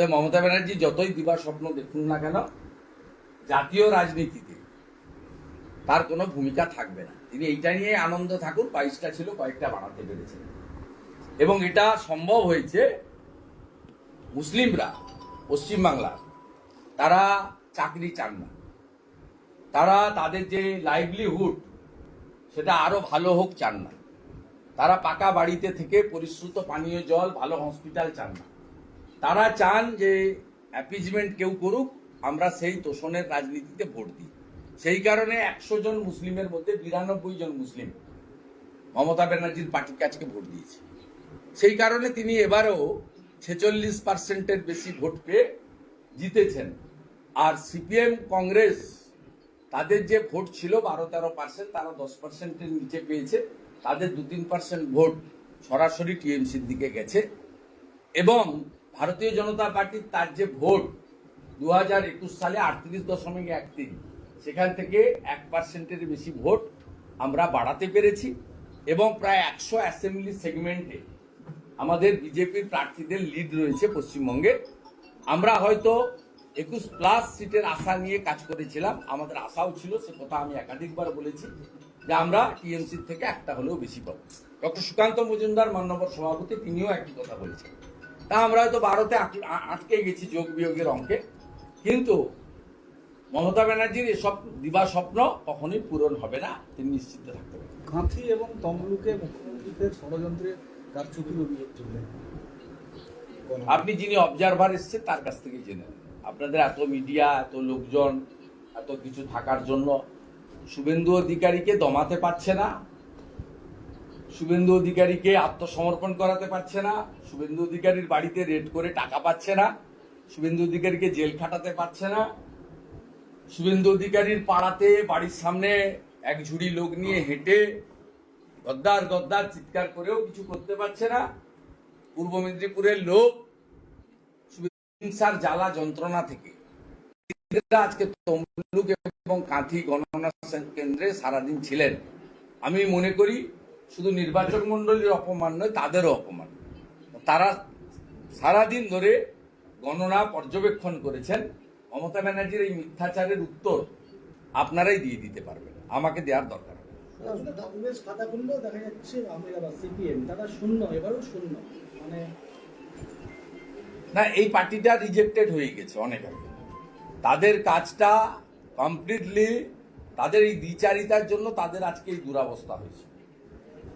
অতএব মমতা ব্যানার্জি যতই দিবার স্বপ্ন দেখুন না কেন, জাতীয় রাজনীতিতে তার কোনো ভূমিকা থাকবে না। তিনি এইটা নিয়ে আনন্দ থাকুন বাইশটা ছিল, কয়েকটা বাড়াতে পেরেছেন। এবং এটা সম্ভব হয়েছে মুসলিমরা, পশ্চিমবাংলার, তারা চাকরি চান না। তারা তাদের যে লাইভলিহুড সেটা আরও ভালো হোক চান না। তারা পাকা বাড়িতে থেকে পরিশ্রুত পানীয় জল, ভালো হসপিটাল চান না। তারা চান যে অ্যাপিজমেন্ট কেউ করুক, আমরা সেই তোষণের রাজনীতিতে ভোট দিই। সেই কারণে একশো জন মুসলিমের মধ্যে বিরানব্বই জন মুসলিম মমতা ব্যানার্জির পার্টিকে আজকে ভোট দিয়েছে। সেই কারণে তিনি এবারেও ছেচল্লিশ পার্সেন্টের বেশি ভোট পেয়ে জিতেছেন। আর সিপিএম, কংগ্রেস তাদের যে ভোট ছিল বারো তেরো পার্সেন্ট, তারা দশ পার্সেন্টের নিচে পেয়েছে। তাদের দু তিন পার্সেন্ট ভোট সরাসরি টিএমসির দিকে গেছে। এবং ভারতীয় জনতা পার্টির তার যে ভোট দু হাজার একুশ সালে আটত্রিশ দশমিক এক তিন, সেখান থেকে এক পার্সেন্টের বেশি ভোট আমরা বাড়াতে পেরেছি এবং প্রায় একশো অ্যাসেম্বলি সেগমেন্টে আমাদের বিজেপির প্রার্থীদের লিড রয়েছে পশ্চিমবঙ্গে। আমরা হয়তো একুশ প্লাস সিটের আশা নিয়ে কাজ করেছিলাম, আমাদের আশাও ছিল, সে কথা আমি একাধিকবার বলেছি যে আমরা টিএমসি থেকে একটা হলেও বেশি পাবো। ডক্টর সুকান্ত মজুমদার, মান্যবর সভাপতি, তিনিও একই কথা বলেছেন। তা আমরা হয়তো আ- আটকে গেছি যোগ বিয়োগের অঙ্কে। কিন্তু মমতা ব্যানার্জির এসব দিবা স্বপ্ন কখনোই পূরণ হবে না তিনি নিশ্চিত থাকতে পারেন কাঁথি এবং তমলুকে মুখ্যমন্ত্রীদের ষড়যন্ত্রে কারচুপির অভিযোগ তুললেন। আপনি যিনি অবজারভার এসছেন তার কাছ থেকে জেনে আপনাদের এত মিডিয়া এত লোকজন এত কিছু থাকার জন্য শুভেন্দু অধিকারীকে দমাতে পারছে না। শুভেন্দু অধিকারীকে আত্মসমর্পণ করাতে পারছে না, শুভেন্দু অধিকারীর বাড়িতে রেড করে টাকা পাচ্ছে না, শুভেন্দু অধিকারীকে জেল খাটাতে পারছে না, শুভেন্দু অধিকারীর পাড়াতে বাড়ির সামনে এক ঝুড়ি লোক নিয়ে হেঁটে গদ্দার গদ্দার চিৎকার করেও কিছু করতে পারছে না। পূর্ব মেদিনীপুরের লোক হিংসার জ্বালা যন্ত্রণা থেকে। আজকে তমলুক এবং কাঁথি গণনা কেন্দ্রে সারাদিন ছিলেন। আমি মনে করি শুধু নির্বাচক মন্ডলীর অপমান নয় তাদেরও অপমান। তারা সারাদিন ধরে গণনা পর্যবেক্ষণ করেছেন। মমতা ব্যানার্জির এই মিথ্যাচারের উত্তর আপনারাই দিয়ে দিতে পারবেন। আমাকে দেওয়ার দরকার কংগ্রেস খাতা খুললেও দেখা যাচ্ছে আমেরাবাদ সিপিএম তারা শূন্য এবারও শূন্য। মানে না এই পার্টিটা রিজেক্টেড হয়ে গেছে অনেক আগে। তাদের কাজটা কমপ্লিটলি তাদের এই দ্বিচারিতার জন্য তাদের আজকে এই দুরাবস্থা হয়েছে।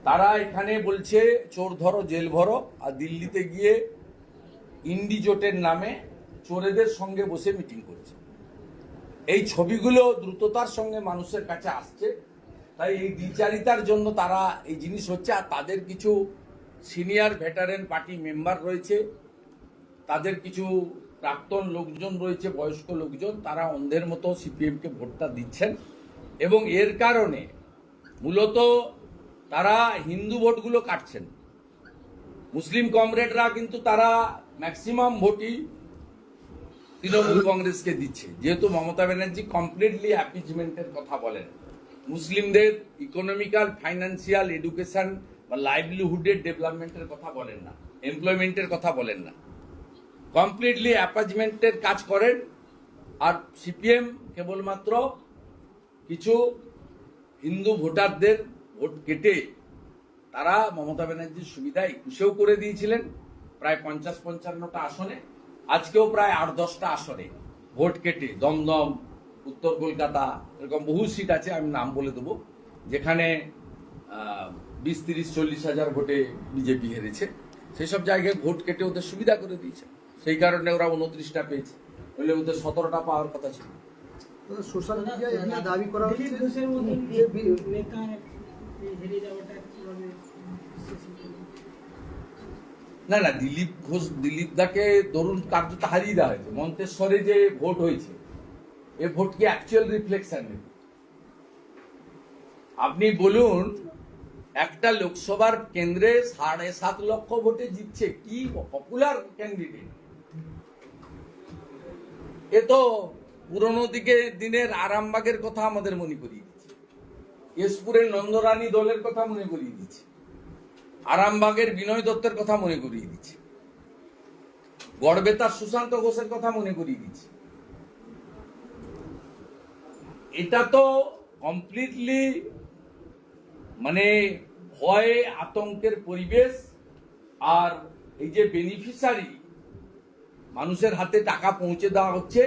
তারা এখানে বলছে, চোর ধরো, জেল ভরো। আর দিল্লিতে গিয়ে ইন্ডিজোটের নামে চোরেদের সঙ্গে বসে মিটিং করছে। এই ছবিগুলো দ্রুততার সঙ্গে মানুষের কাছে আসছে। তাই এই দ্বিচারিতার জন্য তারা এই জিনিস হচ্ছে, আর তাদের কিছু সিনিয়র ভেটারেন পার্টি মেম্বার রয়েছে, তাদের কিছু প্রাক্তন লোকজন রয়েছে, বয়স্ক লোকজন, তারা অন্ধের মতো সিপিএমকে ভোটটা দিচ্ছেন। এবং এর কারণে মূলত তারা হিন্দু ভোটগুলো কাটছেন। মুসলিম কমরেডরা কিন্তু তারা ম্যাক্সিমাম ভোটই তৃণমূল কংগ্রেসকে দিচ্ছে। যেহেতু মমতা ব্যানার্জি কমপ্লিটলি অ্যাপিজমেন্টের কথা বলেন। মুসলিমদের ইকোনমিক্যাল ফাইন্যান্সিয়াল এডুকেশন বা লাইভলিহুডের ডেভেলপমেন্টের কথা বলেন না। এমপ্লয়মেন্টের কথা বলেন না। কমপ্লিটলি অ্যাপার্টমেন্টের কাজ করেন। আর সিপিএম কেবলমাত্র কিছু হিন্দু ভোটারদের ভোট কেটে তারা মমতা ব্যানার্জির সুবিধা একুশেও করে দিয়েছিলেন প্রায় পঞ্চাশ পঞ্চান্নটা আসনে আজকেও প্রায় আট দশটা আসনে ভোট কেটে দমদম উত্তর কলকাতা এরকম বহু সিট আছে আমি নাম বলে দেবো যেখানে বিশ তিরিশ চল্লিশ হাজার ভোটে বিজেপি হেরেছে। সেই সব জায়গায় ভোট কেটে ওদের সুবিধা করে দিয়েছে। সেই কারণে ওরা উনত্রিশটা পেয়েছে। নইলে ওদের সতেরোটা পাওয়ার কথা ছিল। সোশ্যাল মিডিয়ায় দাবি করা হচ্ছে না না, দিলীপ ঘোষ, দিলীপ দাকে ধরুন কার্যত হারিয়ে দেওয়া হয়েছে। মন্তেশ্বরে যে ভোট হয়েছে, এ ভোট কি অ্যাকচুয়াল রিফ্লেকশন নেই আপনি বলুন, একটা লোকসভার কেন্দ্রে সাড়ে সাত লক্ষ ভোটে জিতছে, কি পপুলার ক্যান্ডিডেট এ তো পুরনো দিকে দিনের আরামবাগের কথা আমাদের মনে করিয়ে কেশপুরের নন্দরানী দলের কথা মনে করিয়ে দিচ্ছে। আরামবাগের বিনয় দত্তের কথা মনে করিয়ে দিচ্ছে। গড়বেতার সুশান্ত ঘোষের কথা মনে করিয়ে দিচ্ছি। এটা তো কমপ্লিটলি মানে ভয়ে আতঙ্কের পরিবেশ আর এই যে বেনিফিশিয়ারি মানুষের হাতে টাকা পৌঁছে দেওয়া হচ্ছে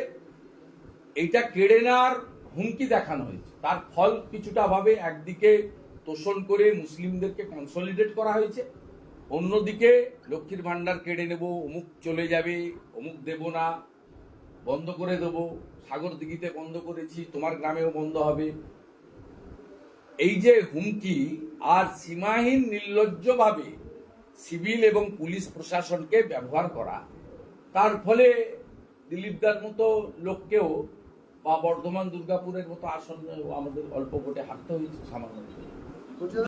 এইটা কেড়ে নেওয়ার হুমকি দেখানো হয়েছে। তার ফল কিছুটা ভাবে একদিকে তোষণ করে মুসলিমদেরকে কনসলিডেট করা হয়েছে। অন্যদিকে লক্ষ্মীর ভান্ডার কেড়ে নেব, অমুক চলে যাবে, অমুক দেব না, বন্ধ করে দেবো, সাগর দিঘিতে বন্ধ করেছি, তোমার গ্রামেও বন্ধ হবে। এই যে হুমকি আর সীমাহীন নির্লজ্জভাবে সিভিল এবং পুলিশ প্রশাসনকে ব্যবহার করা, তার ফলে দিলীপদার মতো লোককেও বা বর্ধমান দুর্গাপুরের মতো আসন আমাদের অল্প ভোটে হারতে হয়েছে সামান্য